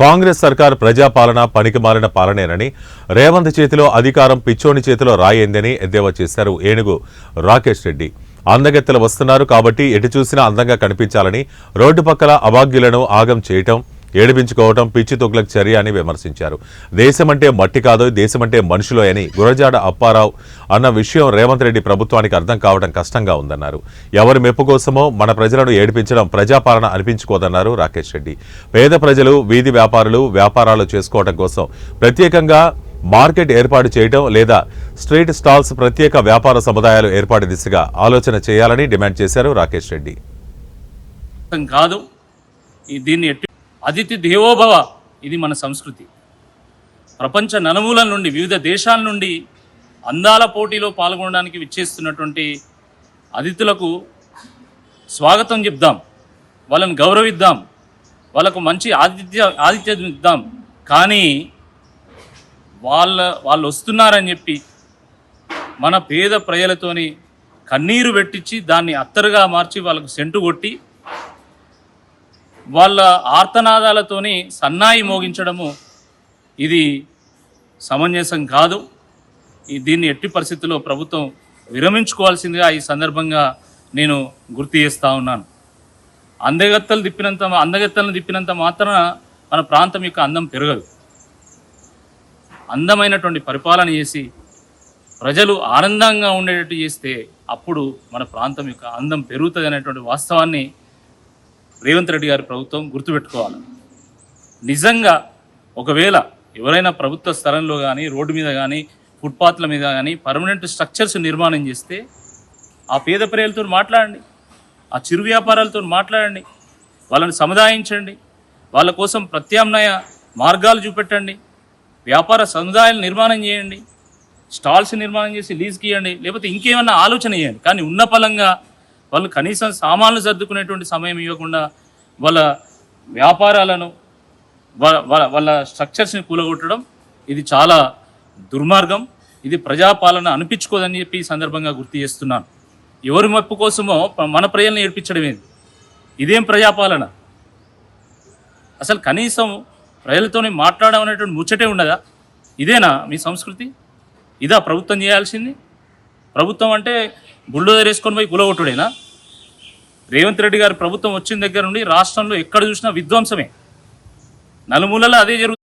కాంగ్రెస్ సర్కార్ ప్రజాపాలన పనికిమాలిన పాలనేనని రేవంత్ చేతిలో అధికారం పిచ్చోని చేతిలో రాయిందని ఎద్దేవా చేశారు ఏనుగు రాకేష్ రెడ్డి. అందగత్తెలు వస్తున్నారు కాబట్టి ఎటు చూసినా అందంగా కనిపించాలని రోడ్డు పక్కల అభాగ్యులను ఆగం చేయటం ఏడిపించుకోవటం పిచ్చి తొక్కులకు చర్య అని విమర్శించారు. దేశమంటే మట్టి కాదు దేశమంటే మనుషులో అని గురజాడ అప్పారావు అన్న విషయం రేవంత్ రెడ్డి ప్రభుత్వానికి అర్థం కావడం కష్టంగా ఉందన్నారు. ఎవరి మెప్పు కోసమో మన ప్రజలను ఏడిపించడం ప్రజాపాలన అనిపించుకోదన్నారు రాకేష్ రెడ్డి. పేద ప్రజలు వీధి వ్యాపారులు వ్యాపారాలు చేసుకోవడం కోసం ప్రత్యేకంగా మార్కెట్ ఏర్పాటు చేయడం లేదా స్ట్రీట్ స్టాల్స్ ప్రత్యేక వ్యాపార సముదాయాలు ఏర్పాటు దిశగా ఆలోచన చేయాలని డిమాండ్ చేశారు రాకేష్ రెడ్డి. కాదు దీన్ని అతిథి దేవోభవ. ఇది మన సంస్కృతి. ప్రపంచ నలుమూలల నుండి వివిధ దేశాల నుండి అందాల పోటీలో పాల్గొనడానికి విచ్చేస్తున్నటువంటి అతిథులకు స్వాగతం చెప్దాం. వాళ్ళని గౌరవిద్దాం. వాళ్ళకు మంచి ఆతిథ్య ఆతిథ్యం ఇద్దాం కానీ వాళ్ళ వాళ్ళు వస్తున్నారని చెప్పి మన పేద ప్రజలతోని కన్నీరు పెట్టించి దాన్ని అత్తరుగా మార్చి వాళ్ళకు సెంటు కొట్టి వాళ్ళ ఆర్తనాదాలతోని సన్నాయి మోగించడము ఇది సమంజసం కాదు. దీన్ని ఎట్టి పరిస్థితుల్లో ప్రభుత్వం విరమించుకోవాల్సిందిగా ఈ సందర్భంగా నేను గుర్తు చేస్తూ ఉన్నాను. అందగత్తలు తిప్పినంత అందగత్తలను తిప్పినంత మాత్రాన మన ప్రాంతం యొక్క అందం పెరగదు. అందమైనటువంటి పరిపాలన చేసి ప్రజలు ఆనందంగా ఉండేటట్టు చేస్తే అప్పుడు మన ప్రాంతం యొక్క అందం పెరుగుతుంది అనేటువంటి వాస్తవాన్ని రేవంత్ రెడ్డి గారి ప్రభుత్వం గుర్తుపెట్టుకోవాలి. నిజంగా ఒకవేళ ఎవరైనా ప్రభుత్వ స్థలంలో కానీ రోడ్డు మీద కానీ ఫుట్పాత్ల మీద కానీ పర్మనెంట్ స్ట్రక్చర్స్ నిర్మాణం చేస్తే ఆ పేద ప్రజలతో మాట్లాడండి. ఆ చిరు వ్యాపారాలతో మాట్లాడండి. వాళ్ళని సముదాయించండి. వాళ్ళ కోసం ప్రత్యామ్నాయ మార్గాలు చూపెట్టండి. వ్యాపార సముదాయాలు నిర్మాణం చేయండి. స్టాల్స్ నిర్మాణం చేసి లీజ్కి ఇవ్వండి. లేకపోతే ఇంకేమన్నా ఆలోచన చేయండి. కానీ ఉన్న పలంగా వాళ్ళు కనీసం సామాన్లు సర్దుకునేటువంటి సమయం ఇవ్వకుండా వాళ్ళ వ్యాపారాలను వాళ్ళ వాళ్ళ స్ట్రక్చర్స్ని కూలగొట్టడం ఇది చాలా దుర్మార్గం. ఇది ప్రజాపాలన అనిపించుకోదని చెప్పి ఈ సందర్భంగా గుర్తు చేస్తున్నాను. ఎవరి మెప్పు కోసమో మన ప్రజల్ని ఏడ్పించడం ఏంది? ఇదేం ప్రజాపాలన? అసలు కనీసం ప్రజలతోనే మాట్లాడడం అనేటువంటి ముచ్చటే ఉండదా? ఇదేనా మీ సంస్కృతి? ఇదా ప్రభుత్వం చేయాల్సింది? ప్రభుత్వం అంటే బుల్డోజర్ వేసుకొని పోయి కులగొట్టుడేనా? రేవంత్ రెడ్డి గారి ప్రభుత్వం వచ్చిన దగ్గర నుండి రాష్ట్రంలో ఎక్కడ చూసినా విధ్వంసమే. నలుమూలలో అదే జరుగుతుంది